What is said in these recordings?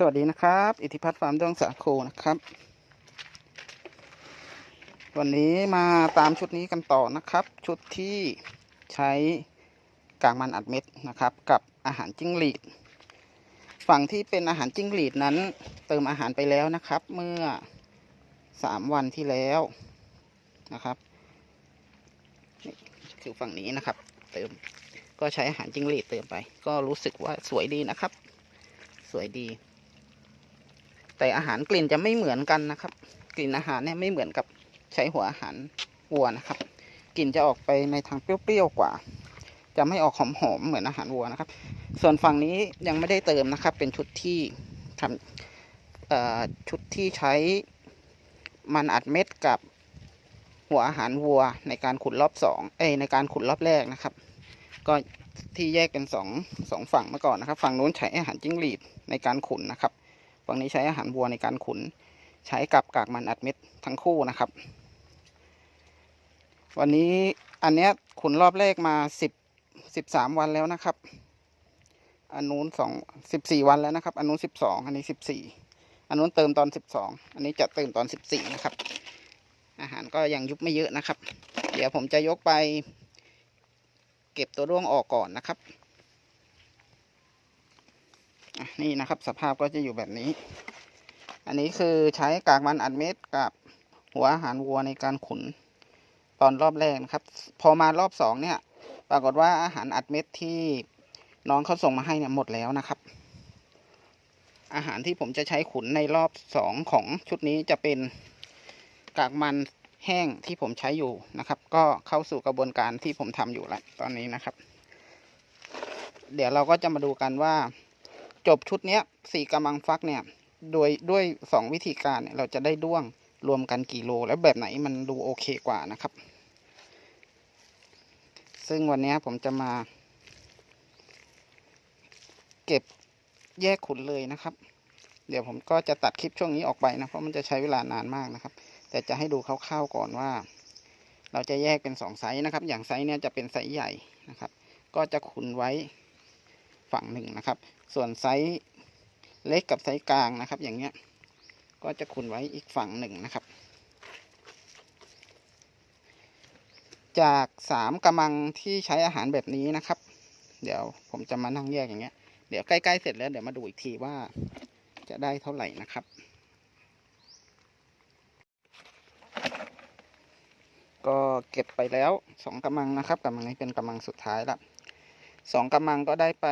สวัสดีนะครับ อิทธิพัฒน์ฟาร์มดวงสาโคนะครับ วันนี้มาตามชุดนี้กันต่อนะครับ ชุดที่ใช้กากมันอัดเม็ดนะครับ กับอาหารจิ้งหรีด ฝั่งที่เป็นอาหารจิ้งหรีดนั้น เติมอาหารไปแล้วนะครับ เมื่อสามวันที่แล้วนะครับนี่คือฝั่งนี้นะครับ เติมก็ใช้อาหารจิ้งหรีดเติมไป ก็รู้สึกว่าสวยดีนะครับ สวยดี แต่อาหารกลิ่นจะไม่เหมือนกันนะครับ กลิ่นอาหารเนี่ยไม่เหมือนกับใช้หัวอาหารวัวนะครับ กลิ่นจะออกไปในทางเปรี้ยวๆกว่า จะไม่ออกหอมๆเหมือนอาหารวัวนะครับ ส่วนฝั่งนี้ยังไม่ได้เติมนะครับ เป็นชุดที่ทำชุดที่ใช้มันอัดเม็ดกับหัวอาหารวัวในการขุดรอบสองเอ้ในการขุดรอบแรกนะครับ ก็ที่แยกเป็นสองสองฝั่งมาก่อนนะครับ ฝั่งนู้นใช้อาหารจิ้งหรีดในการขุนนะครับ ฝั่งนี้ใช้อาหารวัวในการขุน ใช้กับกากมันอัดเม็ดทั้งคู่นะครับ วันนี้อันเนี้ยขุนรอบแรกมาสิบสิบสามวันแล้วนะครับ อันนู้นสองสิบสี่วันแล้วนะครับ อันนู้นสิบสองอันนี้สิบสี่อันนู้นเติมตอนสิบสองอันนี้จะเติมตอนสิบสี่นะครับ อาหารก็ยังยุบไม่เยอะนะครับ เดี๋ยวผมจะยกไป เก็บตัวร่วงออกก่อนนะครับ นี่นะครับ สภาพก็จะอยู่แบบนี้ อันนี้คือใช้กากมันอัดเม็ดกับหัวอาหารวัวในการขุน ตอนรอบแรกนะครับ พอมารอบสองเนี่ย ปรากฏว่าอาหารอัดเม็ดที่น้องเขาส่งมาให้เนี่ยหมดแล้วนะครับ อาหารที่ผมจะใช้ขุนในรอบสองของชุดนี้จะเป็นกากมันแห้งที่ผมใช้อยู่นะครับ ก็เข้าสู่กระบวนการที่ผมทำอยู่แล้วตอนนี้นะครับ เดี๋ยวเราก็จะมาดูกันว่า จบชุดเนี้ยสี่กำมังฟักเนี่ย โดยด้วยสองวิธีการเนี่ยเราจะได้ด้วงรวมกันกี่โล แล้วแบบไหนมันดูโอเคกว่านะครับ ซึ่งวันนี้ผมจะมา เก็บแยกขุนเลยนะครับ เดี๋ยวผมก็จะตัดคลิปช่วงนี้ออกไปนะ เพราะมันจะใช้เวลานานมากนะครับ แต่จะให้ดูคร่าวๆก่อนว่า เราจะแยกเป็นสองไซส์นะครับ อย่างไซส์เนี้ยจะเป็นไซส์ใหญ่นะครับ ก็จะขุนไว้ฝั่งหนึ่งนะครับ ส่วนไซส์เล็กกับไซส์กลางนะครับ อย่างเงี้ย ก็จะขุนไว้อีกฝั่งหนึ่งนะครับ จากสามกำมังที่ใช้อาหารแบบนี้นะครับ เดี๋ยวผมจะมานั่งแยกอย่างเงี้ย เดี๋ยวใกล้ๆเสร็จแล้วเดี๋ยวมาดูอีกทีว่าจะได้เท่าไหร่นะครับ ก็เก็บไปแล้วสองกำมังนะครับกำมังนี้เป็นกำมังสุดท้ายละสองกำมังก็ได้ไป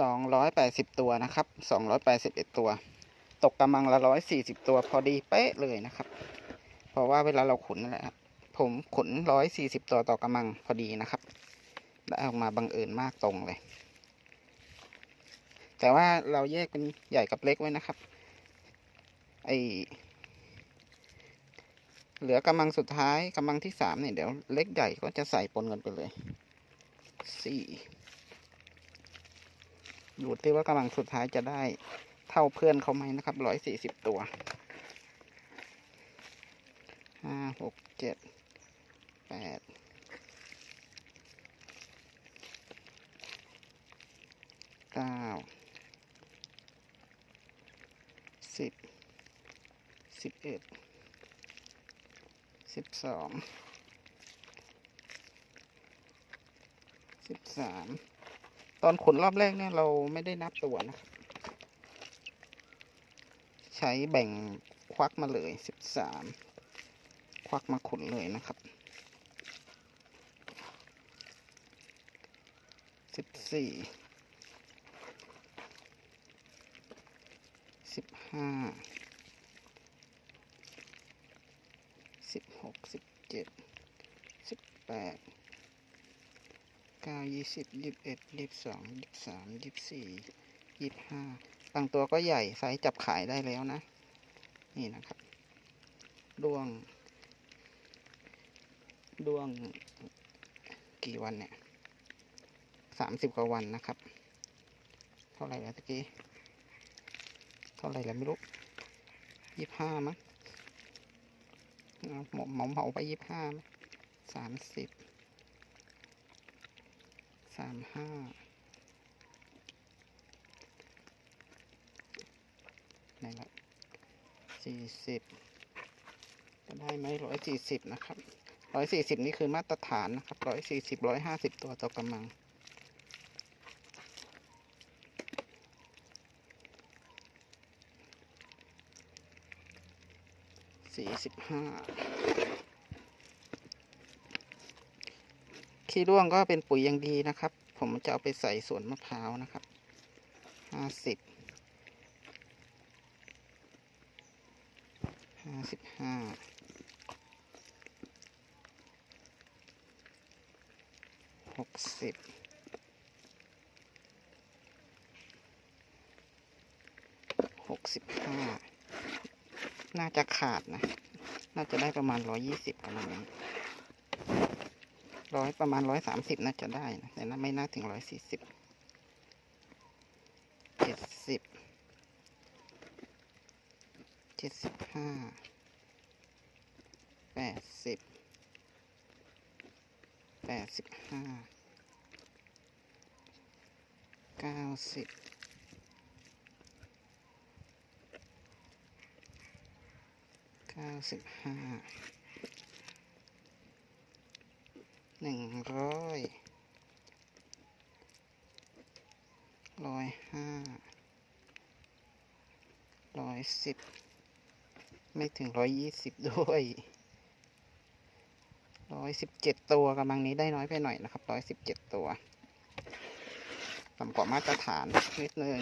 สองร้อยแปดสิบตัวนะครับสองร้อยแปดสิบเอ็ดตัว ตกกำมังละร้อยสี่สิบตัวพอดีเป๊ะเลยนะครับ เพราะว่าเวลาเราขุนนั่นแหละครับผมขุนร้อยสี่สิบตัวต่อกำมังพอดีนะครับ ได้ออกมาบังเอิญมากตรงเลย แต่ว่าเราแยกเป็นใหญ่กับเล็กไว้นะครับไอเหลือกำมังสุดท้ายกำมังที่สามเนี่ยเดี๋ยวเล็กใหญ่ก็จะใส่ปนกันไปเลยสี่ ดูที่ว่ากำลังสุดท้ายจะได้เท่าเพื่อนเขาไหมนะครับร้อยสี่สิบตัวห้าหกเจ็ดแปดเก้าสิบสิบเอ็ดสิบสองสิบสาม อนขนรอบแรกเนี่ยเราไม่ได้นับตัวนะครับ ใช้แบ่งควักมาเลยสิบสามควักมาขุนเลยนะครับสิบสี่สิบห้าสิบหกสิบเจ็ดสิบแปด เก้ายี่สิบยี่สิบเอ็ดยี่สิบสองยี่สิบสามยี่สิบสี่ยี่สิบห้าบางตัวก็ใหญ่ไซส์จับขายได้แล้วนะ นี่นะครับดวงดวงกี่วันเนี่ยสามสิบกว่าวันนะครับ เท่าไหร่แล้วตะกี้ เท่าไหร่แล้วไม่รู้ยี่ห้ามั้งเอาเหมาเหมเหมาไปยี่ห้าสามสิบ สามห้าไหนละสี่สิบจะได้ไหมร้อยสี่สิบนะครับร้อยสี่สิบนี่คือมาตรฐานนะครับร้อยสี่สิบร้อยห้าสิบตัวต่อกำลังสี่สิบห้า ขี้ร่วงก็เป็นปุ๋ยอย่างดีนะครับ ผมจะเอาไปใส่สวนมะพร้าวนะครับห้าสิบห้าสิบห้าหกสิบหกสิบห้าน่าจะขาดนะ น่าจะได้ประมาณร้อยี่สิบประมาณนี้ ร้อยประมาณร้อยสามสิบน่าจะได้นะแต่น่าไม่น่าถึงร้อยสี่สิบเจ็ดสิบเจ็ดสิบห้าแปดสิบแปดสิบห้าเก้าสิบเก้าสิบห้า หนึ่งร้อยร้อยห้าร้อยสิบไม่ถึงร้อยยี่สิบด้วยร้อยสิบเจ็ดตัวกำลังนี้ได้น้อยไปหน่อยนะครับร้อยสิบเจ็ดตัวต่ำกว่ามาตรฐานนิดนึง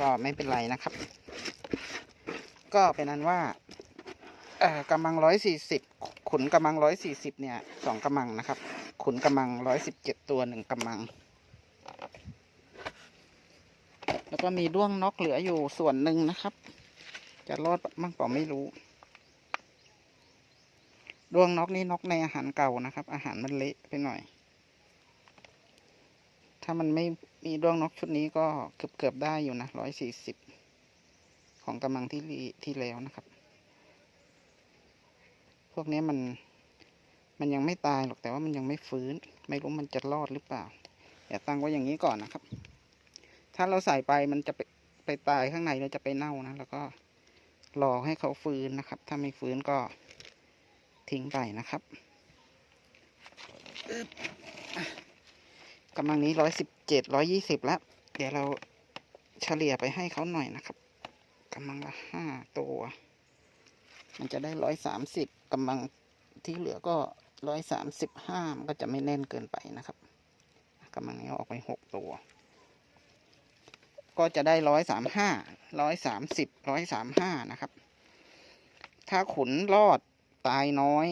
ก็ไม่เป็นไรนะครับ ก็เป็นนั้นว่าเอ่อกำลังร้อยสี่สิบขุนกำลังร้อยสี่สิบเนี่ยสองกำลังนะครับ ขุนกำลังร้อยสิบเจ็ดตัวหนึ่งกำลัง แล้วก็มีด้วงนกเหลืออยู่ส่วนหนึ่งนะครับ จะรอดมั่งเปล่าไม่รู้ ด้วงนกนี่นกในอาหารเก่านะครับ อาหารมันเละไปหน่อย ถ้ามันไม่มีด้วงนกชุดนี้ก็เกือบเกือบได้อยู่นะร้อยสี่สิบของกำลังที่ที่แล้วนะครับ พวกนี้มัน มันยังไม่ตายหรอกแต่ว่ามันยังไม่ฟื้น ไม่รู้มันจะรอดหรือเปล่าอย่าตั้งไว้อย่างนี้ก่อนนะครับ ถ้าเราใส่ไปมันจะไปไปตายข้างในแล้วจะไปเน่านะแล้วก็รอให้เขาฟื้นนะครับ ถ้าไม่ฟื้นก็ทิ้งไปนะครับกำลังนี้ร้อยสิบเจ็ดร้อยี่สิบแล้ว เดี๋ยวเราเฉลี่ยไปให้เขาหน่อยนะครับกำลังละห้าตัว มันจะได้ร้อยสามสิบกำลังที่เหลือก็ ร้อยสามสิบห้ามันก็จะไม่แน่นเกินไปนะครับกำลังนี้อออกไปหกตัว ก็จะได้ร้อยสามห้าร้อยสามสิบร้อยสามห้านะครับ ถ้าขุนรอดตายน้อย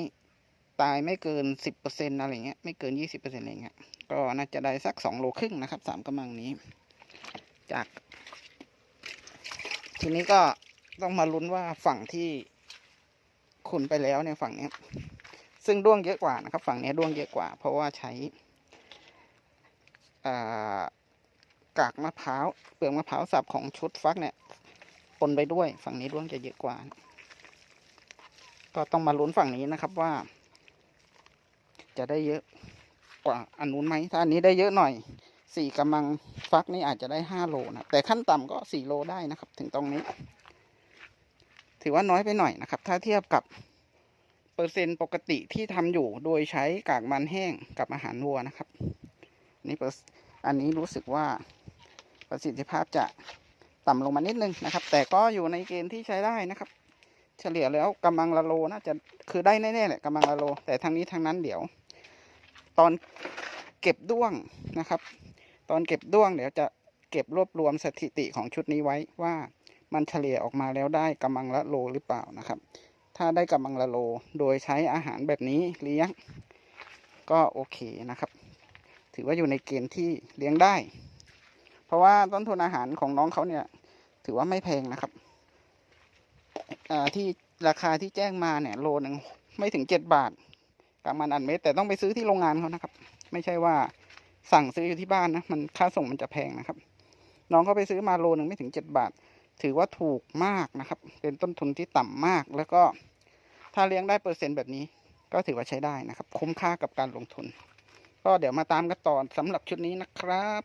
ตายไม่เกินสิบเปอร์เซ็นอะไรเงี้ยไม่เกินยี่สิบเปอร์เซ็นอะไรเงี้ยก็น่าจะได้สักสองโลครึ่งนะครับสามกำลังนี้ จาก ทีนี้ก็ต้องมาลุ้นว่าฝั่งที่ขุนไปแล้วเนี่ยฝั่งเนี้ย ซึ่งด้วงเยอะกว่านะครับ ฝั่งนี้ด้วงเยอะกว่า เพราะว่าใช้กากมะพร้าวเปลือกมะพร้าวสับของชุดฟักเนี่ยปนไปด้วย ฝั่งนี้ด้วงจะเยอะกว่า ก็ต้องมาลุ้นฝั่งนี้นะครับว่า จะได้เยอะกว่าอันนู้นไหมถ้าอันนี้ได้เยอะหน่อยสี่กำลังฟักนี่อาจจะได้ห้าโลนะแต่ขั้นต่ำก็สี่โลได้นะครับ ถึงตรงนี้ ถือว่าน้อยไปหน่อยนะครับ ถ้าเทียบกับ เปอร์เซ็นต์ปกติที่ทำอยู่โดยใช้กากมันแห้งกับอาหารวัวนะครับนนี้เปอร์อันนี้รู้สึกว่าประสิทธิภาพจะต่ำลงมานิดนึงนะครับ แต่ก็อยู่ในเกณฑ์ที่ใช้ได้นะครับ เฉลี่ยแล้วกำลังละโลน่าจะคือได้แน่ๆแหละกำลังละโล แต่ทางนี้ทางนั้นเดี๋ยว ตอนเก็บด้วงนะครับ ตอนเก็บด้วงเดี๋ยวจะเก็บรวบรวมสถิติของชุดนี้ไว้ว่ามันเฉลี่ยออกมาแล้วได้กำลังละโลหรือเปล่านะครับ ถ้าได้กำลังละโล โดยใช้อาหารแบบนี้เลี้ยง ก็โอเคนะครับ ถือว่าอยู่ในเกณฑ์ที่เลี้ยงได้ เพราะว่าต้นทุนอาหารของน้องเขาเนี่ย ถือว่าไม่แพงนะครับที่ราคาที่แจ้งมาเนี่ยโลหนึ่งไม่ถึงเจ็ดบาทกากมันอันเม็ดแต่ต้องไปซื้อที่โรงงานเขานะครับ ไม่ใช่ว่าสั่งซื้ออยู่ที่บ้านนะมันค่าส่งมันจะแพงนะครับ น้องเขาไปซื้อมาโลหนึ่งไม่ถึงเจ็ดบาท ถือว่าถูกมากนะครับ เป็นต้นทุนที่ต่ำมาก แล้วก็ถ้าเลี้ยงได้เปอร์เซ็นต์แบบนี้ ก็ถือว่าใช้ได้นะครับ คุ้มค่ากับการลงทุน ก็เดี๋ยวมาตามกันต่อสำหรับชุดนี้นะครับ